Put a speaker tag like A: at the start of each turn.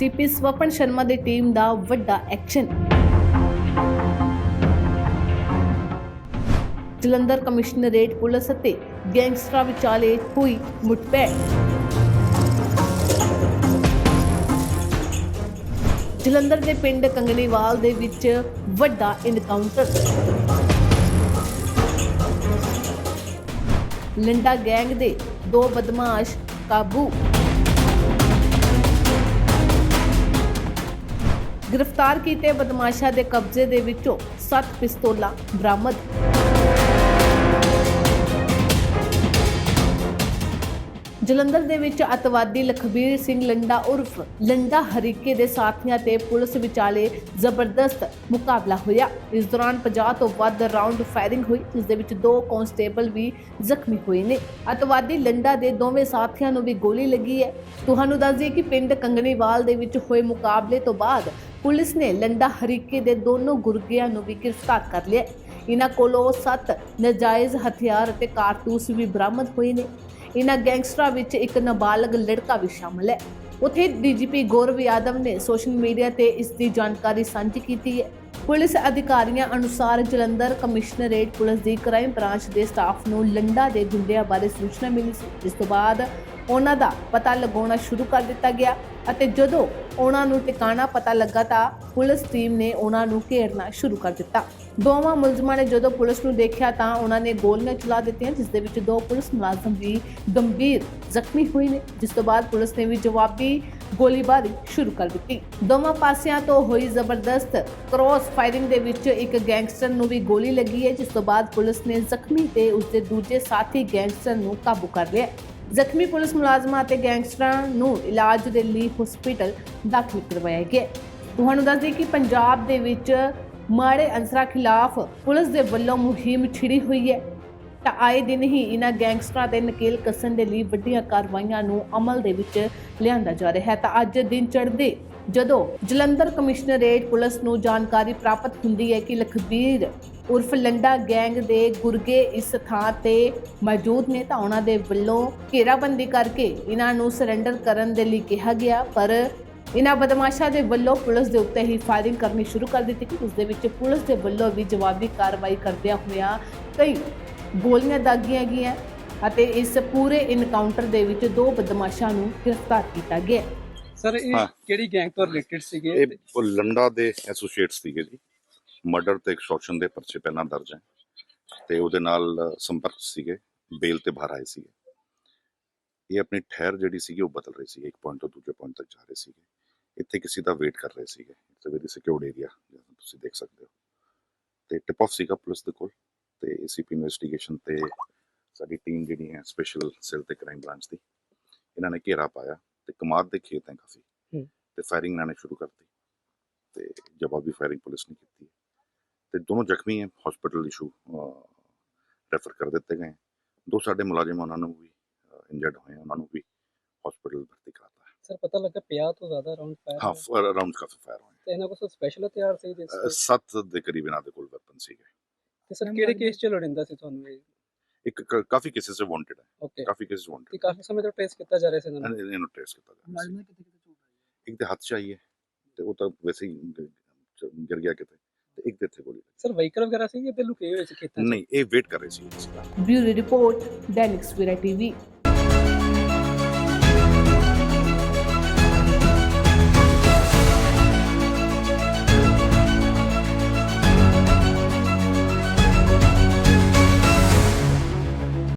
A: CP Swapan Sharma ਦੀ team ਦਾ ਵੱਡਾ ਐਕਸ਼ਨ। ਜਲੰਧਰ ਕਮਿਸ਼ਨਰੇਟ ਪੁਲਿਸ ਅਤੇ ਗੈਂਗਸਟਰਾਂ ਵਿਚਾਲੇ ਹੋਈ ਮੁੱਠਭੇੜ। ਜਲੰਧਰ ਦੇ ਪਿੰਡ ਕੰਗਣੀਵਾਲ ਦੇ ਵਿੱਚ ਵੱਡਾ ਇਨਕਾਊਂਟਰ ਲਿੰਡਾ ਗੈਂਗ ਦੇ ਦੋ ਬਦਮਾਸ਼ ਕਾਬੂ। ਗ੍ਰਿਫਤਾਰ ਕੀਤੇ ਬਦਮਾਸ਼ਾਂ ਦੇ ਕਬਜ਼ੇ ਦੇ ਵਿੱਚੋਂ 7 ਪਿਸਤੌਲਾਂ ਬਰਾਮਦ ਜਲੰਧਰ ਦੇ ਵਿੱਚ ਅਤਵਾਦੀ ਲਖਬੀਰ ਸਿੰਘ ਲੰਡਾ ਉਰਫ ਲੰਡਾ ਹਰੀਕੇ ਦੇ ਸਾਥੀਆਂ ਤੇ ਪੁਲਿਸ ਵਿਚਾਲੇ ਜ਼ਬਰਦਸਤ ਮੁਕਾਬਲਾ ਹੋਇਆ। ਇਸ ਦੌਰਾਨ 50 ਤੋਂ ਵੱਧ ਰਾਉਂਡ ਫਾਇਰਿੰਗ ਹੋਈ, ਜਿਸ ਦੇ ਵਿੱਚ ਦੋ ਕਾਂਸਟੇਬਲ ਵੀ ਜ਼ਖਮੀ ਹੋਏ ਨੇ। ਅਤਵਾਦੀ ਲੰਡਾ ਦੇ ਦੋਵੇਂ ਸਾਥੀਆਂ ਨੂੰ ਵੀ ਗੋਲੀ ਲੱਗੀ ਹੈ। ਤੁਹਾਨੂੰ ਦੱਸ ਦਈਏ ਕਿ ਪਿੰਡ ਕੰਗਣੀਵਾਲ ਦੇ ਵਿੱਚ ਹੋਏ ਮੁਕਾਬਲੇ ਤੋਂ ਬਾਅਦ ਪੁਲਿਸ ਨੇ ਲੰਡਾ ਹਰੀਕੇ ਦੇ ਦੋਨੋਂ ਗੁਰਗਿਆਂ ਨੂੰ ਵੀ ਗ੍ਰਿਫਤਾਰ ਕਰ ਲਿਆ। ਇਹਨਾਂ ਕੋਲੋਂ 7 ਨਜਾਇਜ਼ ਹਥਿਆਰ ਅਤੇ ਕਾਰਤੂਸ ਵੀ ਬਰਾਮਦ ਹੋਏ ਨੇ। ਇਹਨਾਂ ਗੈਂਗਸਟਰਾਂ ਵਿੱਚ ਇੱਕ ਨਾਬਾਲਗ ਲੜਕਾ ਵੀ ਸ਼ਾਮਲ ਹੈ। ਉਥੇ ਡੀਜੀਪੀ ਗੌਰਵ ਯਾਦਵ ਨੇ ਸੋਸ਼ਲ ਮੀਡੀਆ ਤੇ ਇਸ ਦੀ ਜਾਣਕਾਰੀ ਸਾਂਝੀ ਕੀਤੀ ਹੈ। ਪੁਲਿਸ ਅਧਿਕਾਰੀਆਂ ਅਨੁਸਾਰ ਜਲੰਧਰ ਕਮਿਸ਼ਨਰੇਟ ਪੁਲਿਸ ਦੀ ਕ੍ਰਾਈਮ ਬ੍ਰਾਂਚ ਦੇ ਸਟਾਫ ਨੂੰ ਲੰਡਾ ਦੇ ਗੁੰਡਿਆਂ ਬਾਰੇ ਸੂਚਨਾ ਮਿਲੀ ਸੀ। ਜਿਸ ਤੋਂ ਬਾਅਦ ਉਹਨਾਂ ਦਾ ਪਤਾ ਲਗਾਉਣਾ ਸ਼ੁਰੂ ਕਰ ਦਿੱਤਾ ਗਿਆ ਅਤੇ ਜਦੋਂ ਉਹਨਾਂ ਨੂੰ ਟਿਕਾਣਾ ਪਤਾ ਲੱਗਾ ਤਾਂ ਪੁਲਿਸ ਟੀਮ ਨੇ ਉਹਨਾਂ ਨੂੰ ਘੇਰਨਾ ਸ਼ੁਰੂ ਕਰ ਦਿੱਤਾ। ਦੋਵਾਂ ਮੁਲਜ਼ਮਾਂ ਨੇ ਜਦੋਂ ਪੁਲਿਸ ਨੂੰ ਦੇਖਿਆ ਤਾਂ ਉਹਨਾਂ ਨੇ ਗੋਲੀਆਂ ਚਲਾ ਦਿੱਤੀਆਂ, ਜਿਸ ਦੇ ਵਿੱਚ ਦੋ ਪੁਲਿਸ ਮੁਲਾਜ਼ਮ ਵੀ ਗੰਭੀਰ ਜ਼ਖਮੀ ਹੋਏ ਨੇ, ਜਿਸ ਤੋਂ ਬਾਅਦ ਪੁਲਿਸ ਨੇ ਵੀ ਜਵਾਬੀ ਗੋਲੀਬਾਰੀ ਸ਼ੁਰੂ ਕਰ ਦਿੱਤੀ। ਦੋਵਾਂ ਪਾਸਿਆਂ ਤੋਂ ਹੋਈ ਜ਼ਬਰਦਸਤ ਕ੍ਰੋਸ ਫਾਇਰਿੰਗ ਦੇ ਵਿੱਚ ਇੱਕ ਗੈਂਗਸਟਰ ਨੂੰ ਵੀ ਗੋਲੀ ਲੱਗੀ ਹੈ, ਜਿਸ ਤੋਂ ਬਾਅਦ ਪੁਲਿਸ ਨੇ ਜ਼ਖਮੀ ਤੇ ਉਸਦੇ ਦੂਜੇ ਸਾਥੀ ਗੈਂਗਸਟਰ ਨੂੰ ਕਾਬੂ ਕਰ ਲਿਆ। ਜ਼ਖਮੀ ਪੁਲਿਸ ਮੁਲਾਜ਼ਮਾਂ ਅਤੇ ਗੈਂਗਸਟਰਾਂ ਨੂੰ ਇਲਾਜ ਦੇ ਲਈ ਹਸਪੀਟਲ ਦਾਖਲ ਕਰਵਾਇਆ ਗਿਆ। ਤੁਹਾਨੂੰ ਦੱਸ ਦਈਏ ਕਿ ਪੰਜਾਬ ਦੇ ਵਿੱਚ ਮਾੜੇ ਅੰਸਰਾਂ ਖਿਲਾਫ ਪੁਲਿਸ ਦੇ ਵੱਲੋਂ ਮੁਹਿੰਮ ਛਿੜੀ ਹੋਈ ਹੈ। ਤਾਂ ਆਏ ਦਿਨ ਹੀ ਇਹਨਾਂ ਗੈਂਗਸਟਰਾਂ ਦੇ ਨਕੇਲ ਕੱਸਣ ਦੇ ਲਈ ਵੱਡੀਆਂ ਕਾਰਵਾਈਆਂ ਨੂੰ ਅਮਲ ਦੇ ਵਿੱਚ ਲਿਆਂਦਾ ਜਾ ਰਿਹਾ ਹੈ। ਤਾਂ ਅੱਜ ਦਿਨ ਚੜ੍ਹਦੇ ਜਦੋਂ ਜਲੰਧਰ ਕਮਿਸ਼ਨਰੇਟ ਪੁਲਿਸ ਨੂੰ ਜਾਣਕਾਰੀ ਪ੍ਰਾਪਤ ਹੁੰਦੀ ਹੈ ਕਿ ਲਖਬੀਰ ਉਰਫ ਲੰਡਾ ਗੈਂਗ ਦੇ ਗੁਰਗੇ ਇਸ ਥਾਂ ਤੇ ਮੌਜੂਦ ਨੇ ਤਾਂ ਉਹਨਾਂ ਦੇ ਵੱਲੋਂ ਘੇਰਾਬੰਦੀ ਕਰਕੇ ਇਹਨਾਂ ਨੂੰ ਸਰੈਂਡਰ ਕਰਨ ਦੇ ਲਈ ਕਿਹਾ ਗਿਆ ਪਰ ਇਹਨਾਂ ਬਦਮਾਸ਼ਾਂ ਦੇ ਵੱਲੋਂ ਪੁਲਿਸ ਦੇ ਉੱਤੇ ਹੀ ਫਾਇਰਿੰਗ ਕਰਨੀ ਸ਼ੁਰੂ ਕਰ ਦਿੱਤੀ ਕਿ ਉਸ ਦੇ ਵਿੱਚ ਪੁਲਿਸ ਦੇ ਵੱਲੋਂ ਵੀ ਜਵਾਬੀ ਕਾਰਵਾਈ ਕਰਦਿਆਂ ਹੋਇਆਂ ਕਈ ਗੋਲੀਆਂ ਦਾਗੀਆਂ ਗਈਆਂ ਅਤੇ ਇਸ ਪੂਰੇ ਇਨਕਾਊਂਟਰ ਦੇ ਵਿੱਚ ਦੋ ਬਦਮਾਸ਼ਾਂ ਨੂੰ ਗ੍ਰਿਫਤਾਰ ਕੀਤਾ ਗਿਆ।
B: ਸਰ ਇਹ। ਕਿਹੜੀ ਗੈਂਗ ਤੋਂ ਰਿਲੇਟਡ ਸੀਗੇ?
C: ਇਹ ਲੰਡਾ ਦੇ ਐਸੋਸੀਏਟ ਸੀਗੇ ਜੀ। ਮਰਡਰ ਤੇ ਐਕਸਟੋਰਸ਼ਨ ਦੇ ਪਰਚੇ ਪਹਿਲਾਂ ਦਰਜ ਹੈ ਤੇ ਉਹਦੇ ਨਾਲ ਸੰਪਰਕ ਸੀਗੇ ਬੇਲ ਤੇ ਬਾਹਰ ਆਏ ਸੀਗੇ। ਇਹ ਆਪਣੀ ਠਹਿਰ ਜਿਹੜੀ ਸੀਗੀ ਉਹ ਬਦਲ ਰਹੀ ਸੀ ਇੱਕ ਪੁਆਇੰਟ ਤੋਂ ਦੂਜੇ ਪੁਆਇੰਟ ਤੱਕ ਜਾ ਰਹੇ ਸੀਗੇ। ਇੱਥੇ ਕਿਸੇ ਦਾ ਵੇਟ ਕਰ ਰਹੇ ਸੀਗੇ ਅ ਵੈਰੀ ਸਿਕਿਉਰਡ ਏਰੀਆ ਜਿਵੇਂ ਤੁਸੀਂ ਦੇਖ ਸਕਦੇ ਹੋ। ਤੇ ਟਿਪ ਆਫ ਸੀਗਾ ਪੁਲਿਸ ਦੇ ਕੋਲ ਤੇ ਏਸੀਪੀ ਇਨਵੈਸਟੀਗੇਸ਼ਨ ਤੇ ਸਾਡੀ ਟੀਮ ਜਿਹੜੀ ਹੈ ਸਪੈਸ਼ਲ ਸੈੱਲ ਤੇ ਕ੍ਰਾਈਮ ਬ੍ਰਾਂਚ ਦੀ ਇਹਨਾਂ ਨੇ ਘੇਰਾ ਪਾਇਆ ਤੇ ਕਮਾਦ ਦੇ ਖੇਤ ਹੈ ਕਾਫੀ। ਤੇ ਫਾਇਰਿੰਗ ਇਹਨਾਂ ਨੇ ਸ਼ੁਰੂ ਕਰਤੀ ਤੇ ਜਵਾਬੀ ਫਾਇਰਿੰਗ ਪੁਲਿਸ ਨੇ ਕੀਤੀ। ਤੇ ਦੋਨੋਂ ਜ਼ਖਮੀ ਹੈ ਹਸਪੀਟਲ ਇਸ਼ੂ ਰੈਫਰ ਕਰ ਦਿੱਤੇ ਗਏ। ਦੋ ਸਾਡੇ ਮੁਲਾਜ਼ਮ ਉਹਨਾਂ ਨੂੰ ਵੀ ਇੰਜਰਡ ਹੋਏ ਉਹਨਾਂ ਨੂੰ ਵੀ ਹਸਪੀਟਲ ਭਰਤੀ ਕਰਾਤਾ ਹੈ।
B: ਸਰ ਪਤਾ ਲੱਗਾ 50 ਤੋਂ ਜ਼ਿਆਦਾ ਰਾਉਂਡ ਫਾਇਰ
C: ਹਾਂ ਰਾਉਂਡ ਕਾਫੀ ਫਾਇਰ ਹੋਏ।
B: ਤੇ ਇਹਨਾਂ ਕੋਲ ਸਪੈਸ਼ਲ ਹਥਿਆਰ ਸੀ ਜਿਸ
C: ਸੱਤ ਦੇ ਕਰੀਬ ਇਹਨਾਂ ਦੇ ਕੋਲ ਵੈਪਨ ਸੀਗੇ।
B: ਤੇ ਸਰ ਕਿਹੜੇ ਕੇਸ ਚ ਲੋੜਿੰਦਾ ਸੀ ਤੁਹਾਨੂੰ ਇਹ?
C: ਇੱਕ ਕਾਫੀ ਕੇਸਿਸ ਤੇ ਵਾਂਟਡ ਹੈ।
B: ਓਕੇ
C: ਕਾਫੀ ਕੇਸਿਸ
B: ਤੇ
C: ਵਾਂਟਡ
B: ਕਾਫੀ ਸਮੇਂ ਤੋਂ ਟ੍ਰੇਸ ਕੀਤਾ ਜਾ ਰਿਹਾ ਸੀ ਇਹਨਾਂ ਨੂੰ?
C: ਇਹਨੂੰ ਟ੍ਰੇਸ ਕੀਤਾ ਜਾ ਰਿਹਾ ਸੀ।
B: ਕਿਤੇ ਕਿਤੇ ਝੂਠ
C: ਇੱਕ ਦੇ ਹੱਥ ਚ ਆਈ ਹੈ ਤੇ ਉਹ ਤਾਂ ਵੈਸੇ ਹੀ ਗਿਰ ਗਿਆ ਕਿਤੇ। ਤੇ ਇੱਕ ਦੇ ਇੱਥੇ ਗੋਲੀ ਲੱਗੀ।
B: ਸਰ ਵਹੀਕਲ ਵਗੈਰਾ ਸੀ ਤੇ ਲੁਕੇ ਹੋਏ ਸੀ ਖੇਤਾਂ 'ਚ?
C: ਨਹੀਂ ਇਹ ਵੇਟ ਕਰ ਰਹੇ ਸੀ। ਇਸ ਦਾ
A: bureau report Dainik Savera TV.